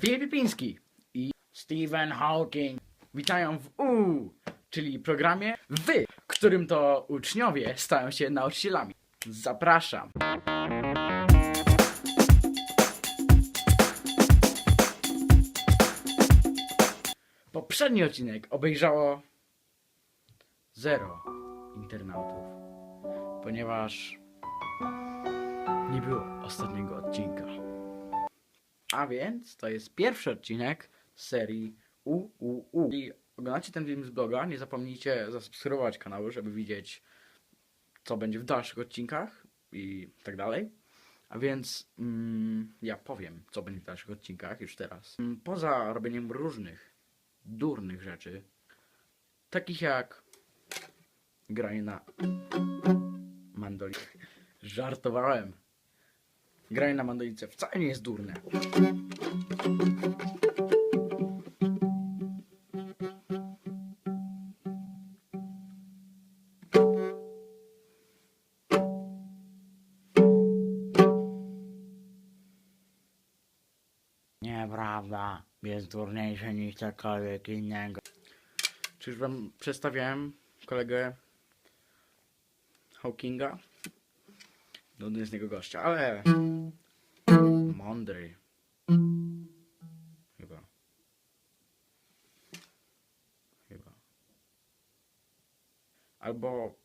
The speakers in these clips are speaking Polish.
Filip i Stephen Hawking witają w U, czyli programie Wy, którym to uczniowie stają się nauczycielami. Zapraszam. Poprzedni odcinek obejrzało zero internautów, ponieważ nie było ostatniego odcinka. A więc to jest pierwszy odcinek serii UUU. Jeśli oglądacie ten film z bloga, nie zapomnijcie zasubskrybować kanału, żeby widzieć co będzie w dalszych odcinkach i tak dalej. A więc mm, ja powiem, co będzie w dalszych odcinkach już teraz. Mm, Poza robieniem różnych durnych rzeczy, takich jak granie na mandolinie. Żartowałem. Granie na mandolice wcale nie jest durne. Nieprawda, jest durniejszy niż cokolwiek innego. Czyż wam przedstawiałem kolegę Hawkinga? Nudny z niego gościa, ale mądry. Chyba. Chyba. Albo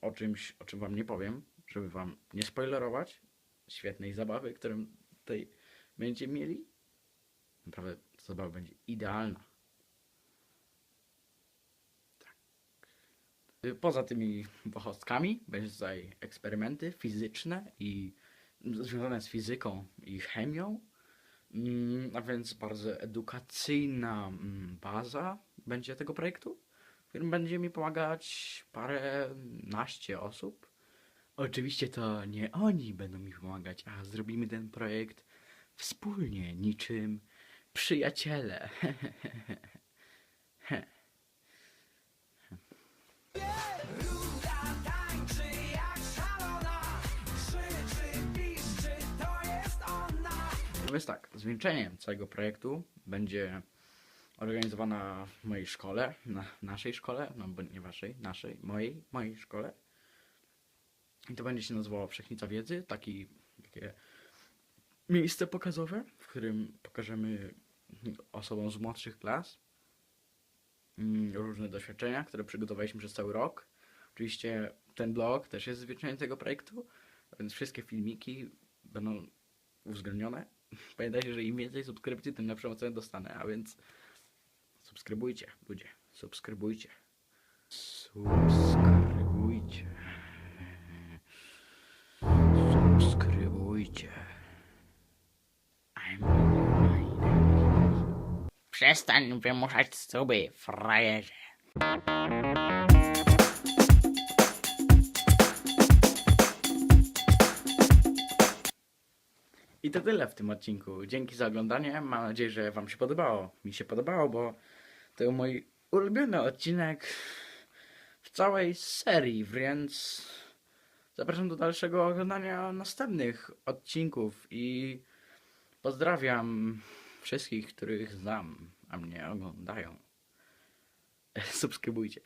o czymś, o czym wam nie powiem, żeby wam nie spoilerować świetnej zabawy, którą tutaj będziecie mieli. Naprawdę zabawa będzie idealna. Poza tymi bohostkami będzie tutaj eksperymenty fizyczne i związane z fizyką i chemią. Mm, A więc bardzo edukacyjna mm, baza będzie tego projektu, w którym będzie mi pomagać parę naście osób. Oczywiście to nie oni będą mi pomagać, a zrobimy ten projekt wspólnie, niczym przyjaciele. No więc tak, zwieńczeniem całego projektu będzie organizowana w mojej szkole, na naszej szkole, no bo nie waszej, naszej, mojej, mojej szkole. I to będzie się nazywało Wszechnica Wiedzy, taki, takie miejsce pokazowe, w którym pokażemy osobom z młodszych klas mm, różne doświadczenia, które przygotowaliśmy przez cały rok. Oczywiście ten blog też jest zwieńczeniem tego projektu, więc wszystkie filmiki będą uwzględnione. Pamiętajcie, że im więcej subskrypcji, tym lepszą ocenę dostanę, a więc subskrybujcie, ludzie, subskrybujcie. Subskrybujcie. Subskrybujcie. I'm. Przestań wymuszać suby, frajerze. I to tyle w tym odcinku. Dzięki za oglądanie. Mam nadzieję, że Wam się podobało. Mi się podobało, bo to był mój ulubiony odcinek w całej serii, więc zapraszam do dalszego oglądania następnych odcinków i pozdrawiam wszystkich, których znam, a mnie oglądają. Subskrybujcie.